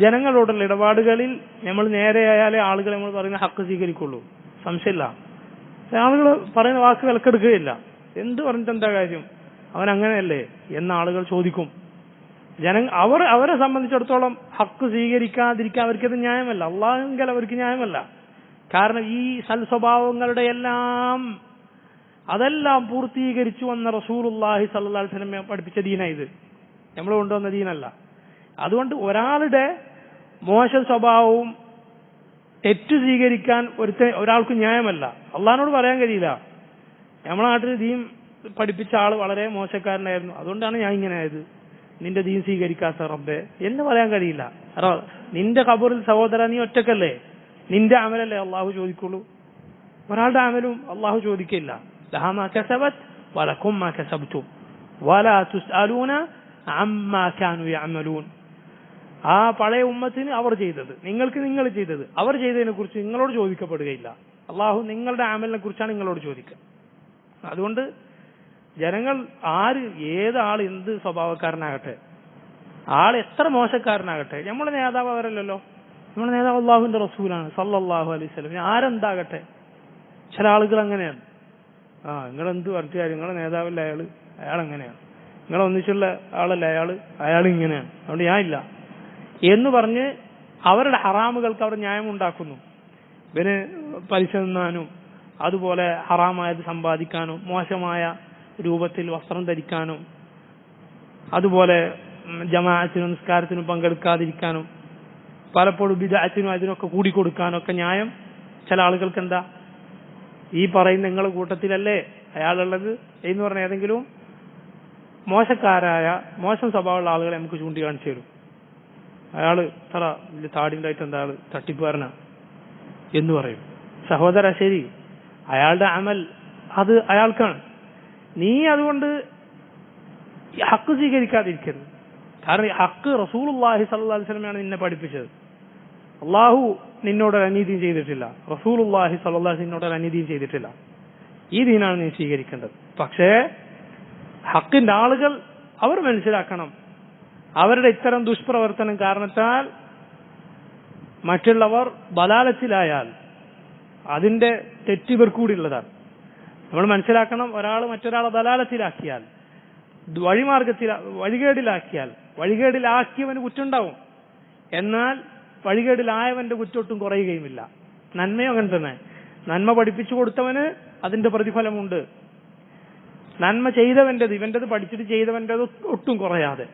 ജനങ്ങളോടുള്ള ഇടപാടുകളിൽ നമ്മൾ നേരെയായാലേ ആളുകൾ നമ്മൾ പറയുന്ന ഹക്ക് സ്വീകരിക്കുള്ളൂ. സംശയമില്ല. ആളുകൾ പറയുന്ന വാക്ക് വിലക്കെടുക്കുകയില്ല. എന്ത് പറഞ്ഞിട്ട് എന്താ കാര്യം? അവൻ അങ്ങനെയല്ലേ എന്ന് ആളുകൾ ചോദിക്കും. ജന അവർ അവരെ സംബന്ധിച്ചിടത്തോളം ഹക്ക് സ്വീകരിക്കാതിരിക്കാൻ അവർക്കത് ന്യായമല്ല. അള്ളാഹുങ്കൽ അവർക്ക് ന്യായമല്ല. കാരണം ഈ സൽ സ്വഭാവങ്ങളുടെ എല്ലാം അതെല്ലാം പൂർത്തീകരിച്ചു വന്ന സല്ലല്ലാഹു അലൈഹി വസല്ലം പഠിപ്പിച്ച ദീന ഇത്. നമ്മൾ കൊണ്ടുവന്ന ദീനല്ല. അതുകൊണ്ട് ഒരാളുടെ മോശ സ്വഭാവവും തെറ്റ് സ്വീകരിക്കാൻ ഒരുത്ത ഒരാൾക്ക് ന്യായമല്ല. അള്ളഹാനോട് പറയാൻ കഴിയില്ല. നമ്മളെ നാട്ടിൽ ദീൻ പഠിപ്പിച്ച ആൾ വളരെ മോശക്കാരനായിരുന്നു. അതുകൊണ്ടാണ് ഞാൻ ഇങ്ങനെ ആയത്. നിന്റെ ദീൻ സ്വീകരിക്കാത്ത റബ്ബെ. എന്ന് പറയാൻ കഴിയില്ല. നിന്റെ ഖബറിൽ സഹോദര നീ ഒറ്റക്കല്ലേ? നിന്റെ അമലല്ലേ അള്ളാഹു ചോദിക്കുള്ളൂ. ഒരാളുടെ അമലും അള്ളാഹു ചോദിക്കില്ല. ലഹാ മാ കസബത്. വലക്കും അമ്മാ കാനു യഅമലൂൻ. ആ പഴയ ഉമ്മത്തിന് അവർ ചെയ്തത്. നിങ്ങൾക്ക് നിങ്ങൾ ചെയ്തത്. അവർ ചെയ്തതിനെ കുറിച്ച് നിങ്ങളോട് ചോദിക്കപ്പെടുകയില്ല. അള്ളാഹു നിങ്ങളുടെ അമലിനെ കുറിച്ചാണ് നിങ്ങളോട് ചോദിക്കുക. അതുകൊണ്ട് ജനങ്ങൾ ആര് ഏത് ആൾ എന്ത് സ്വഭാവക്കാരനാകട്ടെ ആൾ എത്ര മോശക്കാരനാകട്ടെ നമ്മുടെ നേതാവ് അവരല്ലല്ലോ. നമ്മുടെ നേതാവ് അള്ളാഹുവിന്റെ റസൂലാണ് സല്ലാഹു അലൈഹി സ്വലം ആരെന്താകട്ടെ? ചില ആളുകൾ അങ്ങനെയാണ്. ആ നിങ്ങൾ എന്ത് പറഞ്ഞ കാര്യം? നിങ്ങളെ നേതാവല്ല അയാൾ അങ്ങനെയാണ്. നിങ്ങൾ ഒന്നിച്ചുള്ള ആളല്ല അയാൾ? അയാൾ ഇങ്ങനെയാണ്. അതുകൊണ്ട് ഞാൻ ഇല്ല. എന്ന് പറഞ്ഞ് അവരുടെ ഹറാമുകൾക്ക് അവർ ന്യായം ഉണ്ടാക്കുന്നു. ഇവന് പലിശ നിന്നാനും അതുപോലെ ഹറാമായത് സമ്പാദിക്കാനും മോശമായ രൂപത്തിൽ വസ്ത്രം ധരിക്കാനും അതുപോലെ ജമാഅത്തിനും നിസ്കാരത്തിനും പങ്കെടുക്കാതിരിക്കാനും പലപ്പോഴും ബിദാത്തിനും അതിനൊക്കെ കൂടിക്കൊടുക്കാനും ഒക്കെ ന്യായം ചില ആളുകൾക്ക് എന്താ? ഈ പറയുന്ന നിങ്ങളുടെ കൂട്ടത്തിലല്ലേ അയാളുള്ളത് എന്ന് പറഞ്ഞ ഏതെങ്കിലും മോശക്കാരായ മോശം സ്വഭാവമുള്ള ആളുകളെ നമുക്ക് ചൂണ്ടിക്കാണിച്ചു തരും. അയാൾ തറ താടിണ്ടായിട്ട് എന്താ തട്ടിപ്പുകാരനാ എന്ന് പറയും. സഹോദര ശരി. അയാളുടെ അമൽ അത് അയാൾക്കാണ്. നീ അതുകൊണ്ട് ഹക്ക് സ്വീകരിക്കാതിരിക്കരുത്. കാരണം ഈ ഹക്ക് റസൂലുള്ളാഹി അള്ളാഹി അലൈഹി സ്വലമയാണ് നിന്നെ പഠിപ്പിച്ചത്. അള്ളാഹു നിന്നോട് അനീതിയും ചെയ്തിട്ടില്ല. റസൂലുള്ളാഹി അള്ളാഹി സല്ലാ നിന്നോട് അനീതിയും ചെയ്തിട്ടില്ല. ഈ ദീനാണ് നീ സ്വീകരിക്കേണ്ടത്. പക്ഷേ ഹക്കിന്റെ ആളുകൾ അവർ മനസ്സിലാക്കണം. അവരുടെ ഇത്തരം ദുഷ്പ്രവർത്തനം കാരണത്താൽ മറ്റുള്ളവർ ബലാലത്തിലായാൽ അതിന്റെ തെറ്റിവർ കൂടിയുള്ളതാണ്. നമ്മൾ മനസ്സിലാക്കണം ഒരാൾ മറ്റൊരാളെ ബലാലത്തിലാക്കിയാൽ വഴിമാർഗത്തിൽ വഴികേടിലാക്കിയാൽ വഴികേടിലാക്കിയവന് കുറ്റുണ്ടാവും. എന്നാൽ വഴികേടിലായവന്റെ കുറ്റൊട്ടും കുറയുകയുമില്ല. നന്മയും അങ്ങനെ തന്നെ നന്മ പഠിപ്പിച്ചു കൊടുത്തവന് അതിന്റെ പ്രതിഫലമുണ്ട്. നന്മ ചെയ്തവന്റേത് ഇവന്റേത് പഠിച്ചിട്ട് ചെയ്തവന്റേത് ഒട്ടും കുറയാതെ.